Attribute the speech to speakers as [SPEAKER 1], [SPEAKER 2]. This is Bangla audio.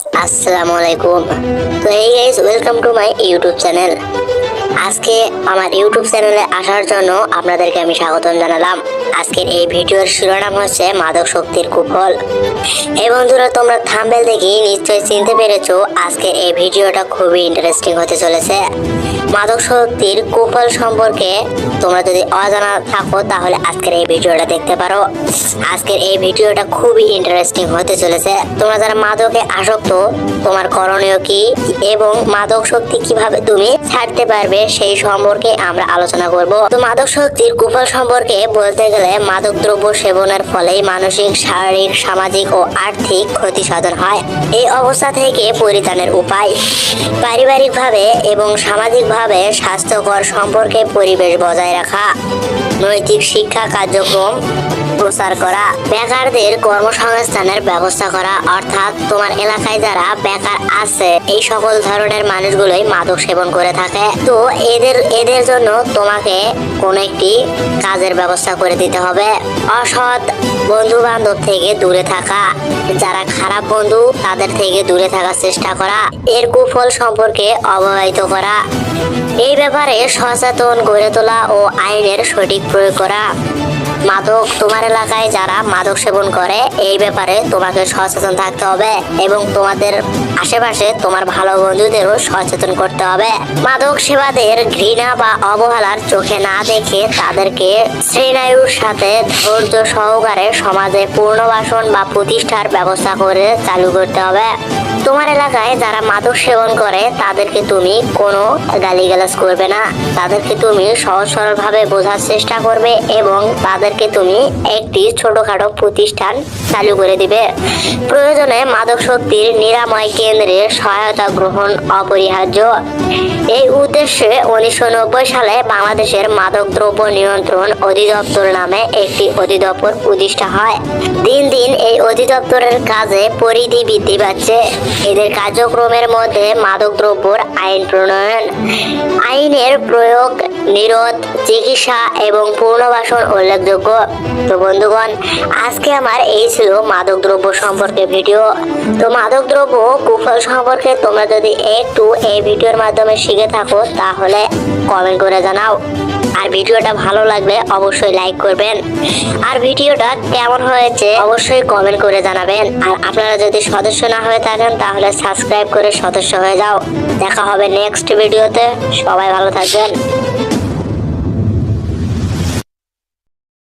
[SPEAKER 1] আসসালামু আলাইকুম তো এই guys welcome to my YouTube channel আজকে আমার ইউটিউব চ্যানেলে আসার জন্য আপনাদেরকে আমি স্বাগতম জানালাম। আজকের এই ভিডিওর শিরোনাম হচ্ছে মাদক শক্তির কুফল। এই বন্ধুরা, তোমরা থাম্বেল দেখি নিশ্চয়ই চিনতে পেরেছ, আজকের এই ভিডিওটা খুবই ইন্টারেস্টিং হতে চলেছে। মাদক শক্তির কুফল সম্পর্কে তোমরা যদি অজানা থাকো, তাহলে আজকের এই ভিডিওটা দেখতে পারো। আজকের এই ভিডিওটা খুবই ইন্টারেস্টিং হতে চলেছে। তোমরা যারা মাদকে আসক্ত, তোমার করণীয় কি এবং মাদক শক্তি কীভাবে তুমি ছাড়তে পারবে, সেই সম্পর্কে আমরা আলোচনা করব। তো মাদক শক্তির কুফল সম্পর্কে বলতে গেলে মাদক দ্রব্য সেবনের ফলেই মানসিক, শারীরিক, সামাজিক ও আর্থিক ক্ষতি সাধন হয়। এই অবস্থা থেকে পরিত্রাণের উপায়। পারিবারিকভাবে এবং সামাজিকভাবে স্বাস্থ্যকর সম্পর্কে পরিবেশ বজায় রাখা। নৈতিক শিক্ষা কার্যক্রম প্রচার করা। বেকারদের কর্মসংস্থানের ব্যবস্থা করা। অর্থাৎ তোমার এলাকায় যারা বেকার আছে, এই সকল ধরনের মানুষগুলোই মাদক সেবন করে থাকে। তো এদের এদের জন্য তোমাকে কোন একটি কাজের ব্যবস্থা করে দিতে হবে। অসৎ বন্ধু বান্ধব থেকে দূরে থাকা, যারা খারাপ বন্ধু, তাদের থেকে দূরে থাকার চেষ্টা করা, এর কুফল সম্পর্কে অবহিত করা, এই ব্যাপারে সচেতন গড়ে তোলা ও আইনের সঠিক প্রয়োগ করা। মাদক তোমার এলাকায় যারা মাদক সেবন করে, এই ব্যাপারে তোমাকে সচেতন থাকতে হবে এবং তোমাদের আশেপাশে তোমার ভালো বন্ধুদেরও সচেতন করতে হবে। মাদক সেবাদের ঘৃণা বা অবহেলার চোখে না দেখে তাদেরকে শ্রেণায়ুর সাথে ধৈর্য সহকারে সমাজে পুনর্বাসন বা প্রতিষ্ঠার ব্যবস্থা করে চালু করতে হবে। তোমার এলাকায় যারা মাদক সেবন করে, তাদেরকে তুমি কোনো গালিগালাজ করবে না। তাদেরকে তুমি সহজ সরলভাবে বোঝার চেষ্টা করবে এবং তাদেরকে তুমি একটি ছোটখাটো প্রতিষ্ঠান চালু করে দিবে। প্রয়োজনে মাদক শক্তির নিরাময় কেন্দ্রে সহায়তা গ্রহণ অপরিহার্য। এই উদ্দেশ্যে উনিশশো নব্বই সালে বাংলাদেশের মাদক দ্রব্য নিয়ন্ত্রণ অধিদপ্তর নামে একটি অধিদপ্তর প্রতিষ্ঠা হয়। দিন দিন এই অধিদপ্তরের কাজে পরিধি বৃদ্ধি পাচ্ছে। এদের কার্যক্রমের মধ্যে মাদক দ্রব্যর আইন প্রণয়ন, আইনের প্রয়োগ, নিরোধ, চিকিৎসা এবং পুনর্বাসন উল্লেখযোগ্য। তো বন্ধুগণ, আজকে আমার এই ছিল মাদক দ্রব্য সম্পর্কে ভিডিও। তো মাদক দ্রব্য কুফল সম্পর্কে তোমরা যদি একটু এই ভিডিওর মাধ্যমে শিখে থাকো, তাহলে কমেন্ট করে জানাও। আর ভিডিওটা ভালো লাগলে অবশ্যই লাইক করবেন। আর ভিডিওটা কেমন হয়েছে অবশ্যই কমেন্ট করে জানাবেন। আর আপনারা যদি সদস্য না হয়ে থাকেন, তাহলে সাবস্ক্রাইব করে সদস্য হয়ে যাও। দেখা হবে নেক্সট ভিডিওতে সবাই ভালো থাকবেন।